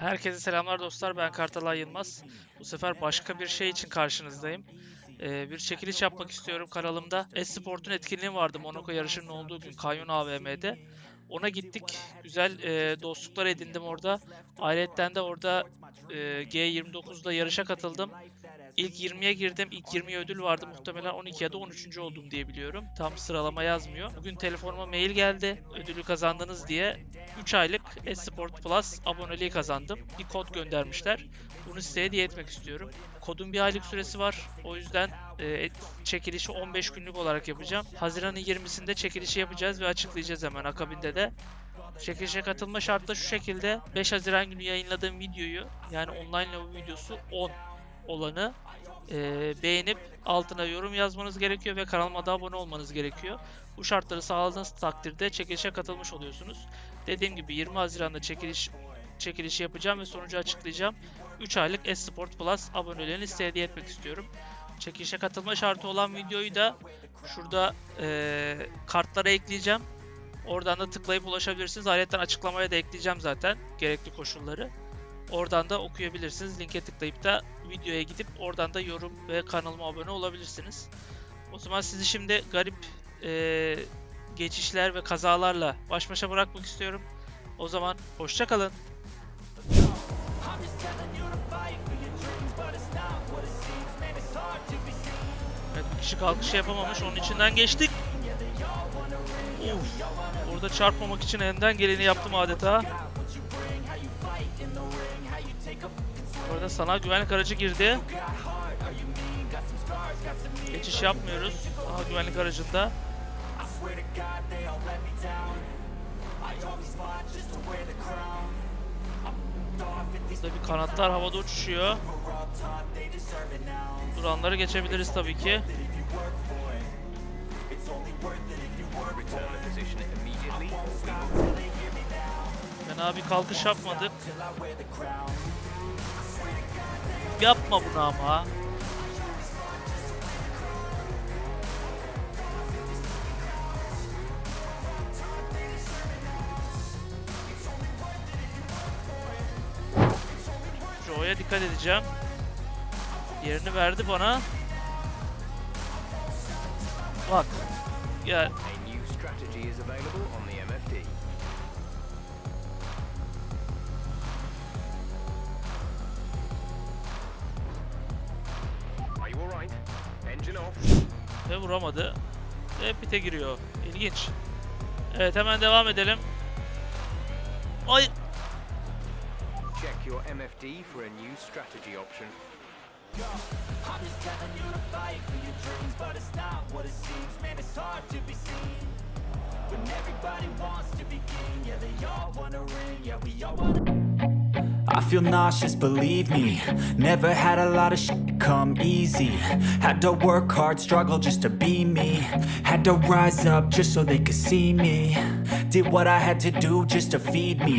Herkese selamlar dostlar. Ben Kartalay Yılmaz. Bu sefer başka bir şey için karşınızdayım. Ee, bir çekiliş yapmak istiyorum kanalımda. Esport'un etkinliği vardı Monaco yarışının olduğu gün Kanyon AVM'de. Ona gittik. Güzel e, dostluklar edindim orada. Ayrıca de orada e, G29'da yarışa katıldım. İlk 20'ye girdim. İlk 20'ye ödül vardı. Muhtemelen 12 ya da 13. oldum diye biliyorum. Tam sıralama yazmıyor. Bugün telefonuma mail geldi. Ödülü kazandınız diye. 3 aylık Esport Plus aboneliği kazandım. Bir kod göndermişler. Bunu size hediye etmek istiyorum. Kodun bir aylık süresi var. O yüzden e, çekilişi 15 günlük olarak yapacağım. Haziran'ın 20'sinde çekilişi yapacağız ve açıklayacağız hemen akabinde de. Çekilişe katılma şartı da şu şekilde. 5 Haziran günü yayınladığım videoyu yani online lobby videosu 10 olanı e, beğenip altına yorum yazmanız gerekiyor ve kanalıma da abone olmanız gerekiyor. Bu şartları sağladığınız takdirde çekilişe katılmış oluyorsunuz. Dediğim gibi 20 Haziran'da çekiliş çekilişi yapacağım ve sonucu açıklayacağım. 3 aylık Esport Plus abonelerini size hediye etmek istiyorum. Çekilişe katılma şartı olan videoyu da şurada e, kartlara ekleyeceğim. Oradan da tıklayıp ulaşabilirsiniz. Ayrıca açıklamaya da ekleyeceğim zaten gerekli koşulları. Oradan da okuyabilirsiniz. Linke tıklayıp da videoya gidip oradan da yorum ve kanalıma abone olabilirsiniz. O zaman sizi şimdi garip eee, geçişler ve kazalarla baş başa bırakmak istiyorum. O zaman hoşça kişi kalkışı yapamamış. Onun içinden geçtik. Uf. Orada çarpmamak için elinden geleni yaptım adeta. Bu arada sanal güvenlik aracı girdi. Geçiş yapmıyoruz. Sanal güvenlik aracında. Bir kanatlar havada uçuşuyor. Duranları geçebiliriz tabii ki. Fena bir kalkış yapmadık. Yapma bunu ama. Joe'ya dikkat edeceğim. Yerini verdi bana. Bak. Gel. Ve vuramadı. Ve pite giriyor. İlginç. Evet hemen devam edelim. Ay your MFD for a new strategy option. Yo, I'm just telling you to fight for your dreams, but it's not what it seems. Man, it's hard to be seen. When everybody wants to be king, yeah, they all wanna ring, yeah, we all wanna. I feel nauseous, believe me. Never had a lot of shit come easy. Had to work hard, struggle just to be me. Had to rise up just so they could see me. Did what I had to do just to feed me.